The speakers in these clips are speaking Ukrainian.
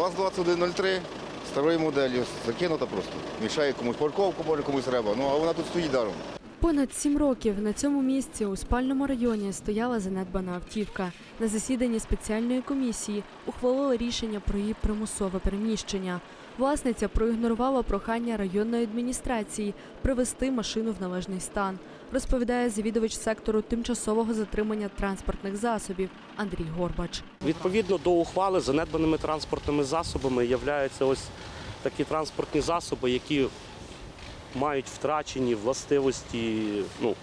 ВАЗ-2103 старої моделі, закинута просто. Мішає комусь парковку, може комусь треба. Ну а вона тут стоїть даром. Понад сім років на цьому місці у спальному районі стояла занедбана автівка. На засіданні спеціальної комісії ухвалили рішення про її примусове переміщення. Власниця проігнорувала прохання районної адміністрації привести машину в належний стан, розповідає завідувач сектору тимчасового затримання транспортних засобів Андрій Горбач. Відповідно до ухвали занедбаними транспортними засобами являються ось такі транспортні засоби, які мають втрачені властивості ну,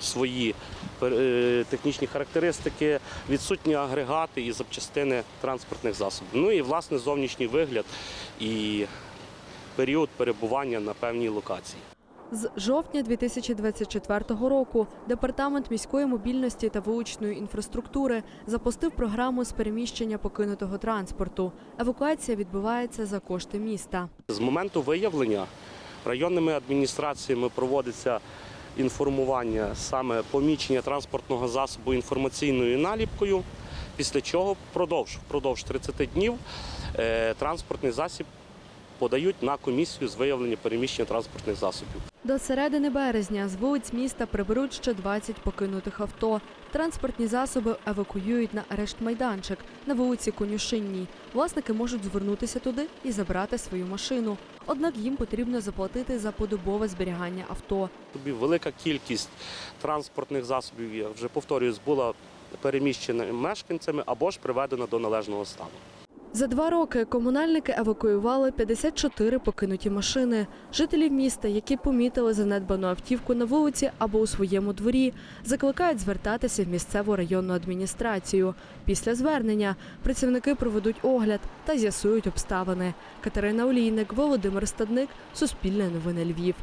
свої е, технічні характеристики, відсутні агрегати і запчастини транспортних засобів. Ну і власне зовнішній вигляд і період перебування на певній локації. З жовтня 2024 року департамент міської мобільності та вуличної інфраструктури запустив програму з переміщення покинутого транспорту. Евакуація відбувається за кошти міста. З моменту виявлення районними адміністраціями проводиться інформування саме помічення транспортного засобу інформаційною наліпкою, після чого впродовж, впродовж 30 днів е, транспортний засіб подають на комісію з виявлення переміщення транспортних засобів. До середини березня з вулиць міста приберуть ще 20 покинутих авто. Транспортні засоби евакуюють на арешт майданчик на вулиці Конюшинній. Власники можуть звернутися туди і забрати свою машину. Однак їм потрібно заплатити за подобове зберігання авто. Тобі велика кількість транспортних засобів, я вже повторююсь, була переміщена мешканцями або ж приведена до належного стану. За два роки комунальники евакуювали 54 покинуті машини. Жителів міста, які помітили занедбану автівку на вулиці або у своєму дворі, закликають звертатися в місцеву районну адміністрацію. Після звернення працівники проведуть огляд та з'ясують обставини. Катерина Олійник, Володимир Стадник, Суспільне новини Львів.